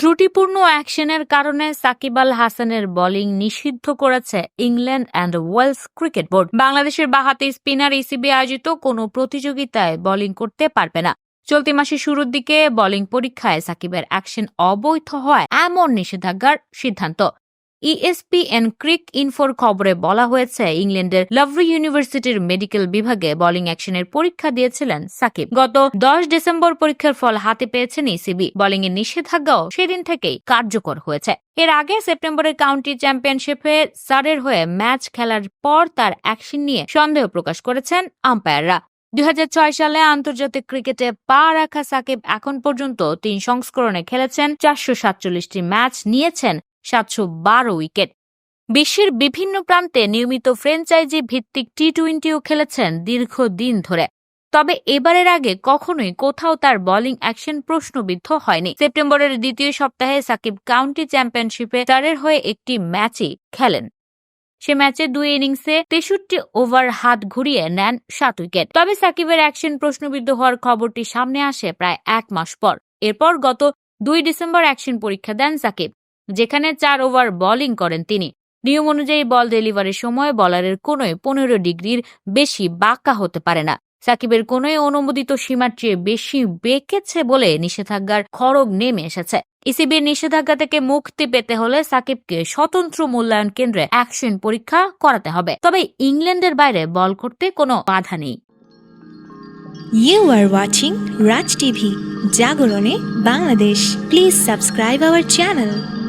ত্রুটিপূর্ণ অ্যাকশনের কারণে সাকিব আল হাসানের বোলিং নিষিদ্ধ করেছে England and Wales cricket board. বাংলাদেশের বাহাতি স্পিনার ইসিবি আয়োজিত কোনো প্রতিযোগিতায় বোলিং করতে পারবে না। চলতি মাসের শুরুর দিকে বোলিং পরীক্ষায় সাকিবের অ্যাকশন অবৈধ হয় এমন নিষেধাজ্ঞার সিদ্ধান্ত। ইএসপিএন ক্রিক ইনফোর খবরে বলা হয়েছে, ইংল্যান্ডের লাভরি ইউনিভার্সিটির মেডিকেল বিভাগে বোলিং অ্যাকশনের পরীক্ষা দিয়েছিলেন সাকিব। গত দশ ডিসেম্বর পরীক্ষার ফল হাতে পেয়েছেন ইসিবি বোলিং এর নিষেধাজ্ঞাও সেদিন থেকেই কার্যকর হয়েছে। এর আগে সেপ্টেম্বরের কাউন্টি চ্যাম্পিয়নশিপে সারের হয়ে ম্যাচ খেলার পর তার অ্যাকশন নিয়ে সন্দেহ প্রকাশ করেছেন আম্পায়াররা। দুই হাজার ছয় সালে আন্তর্জাতিক ক্রিকেটে পা রাখা সাকিব এখন পর্যন্ত তিন সংস্করণে খেলেছেন, চারশো সাতচল্লিশটি ম্যাচ নিয়েছেন সাতশো বারো উইকেট। বিশ্বের বিভিন্ন প্রান্তে নিয়মিত ফ্র্যাঞ্চাইজি ভিত্তিক টি টোয়েন্টিও খেলেছেন দীর্ঘদিন ধরে। তবে এবারের আগে কখনোই কোথাও তার বোলিং অ্যাকশন প্রশ্নবিদ্ধ হয়নি। সেপ্টেম্বরের দ্বিতীয় সপ্তাহে সাকিব কাউন্টি চ্যাম্পিয়নশিপে তারের হয়ে একটি ম্যাচই খেলেন। সে ম্যাচে দুই ইনিংসে তেষট্টি ওভার হাত ঘুরিয়ে নেন সাত উইকেট। তবে সাকিবের অ্যাকশন প্রশ্নবিদ্ধ হওয়ার খবরটি সামনে আসে প্রায় এক মাস পর। এরপর গত দুই ডিসেম্বর অ্যাকশন পরীক্ষা দেন সাকিব। যেখানে চার ওভার বোলিং করেন তিনি। নিয়ম অনুযায়ী বল ডেলিভারির সময় বলারের কোনোই পনেরো ডিগ্রির বেশি বাঁকা হতে পারে না। সাকিবের কোনোই অনুমোদিত সীমার চেয়ে বেশি বেঁকেছে বলে নিষেধাজ্ঞার খড়গ নেমে এসেছে। ইসিবির নিষেধাজ্ঞা থেকে মুক্তি পেতে হলে সাকিবকে স্বতন্ত্র মূল্যায়ন কেন্দ্রে অ্যাকশন পরীক্ষা করাতে হবে। তবে ইংল্যান্ডের বাইরে বল করতে কোনো বাধা নেই। You are watching Raj TV, Jagorone, Bangladesh. Please subscribe our channel.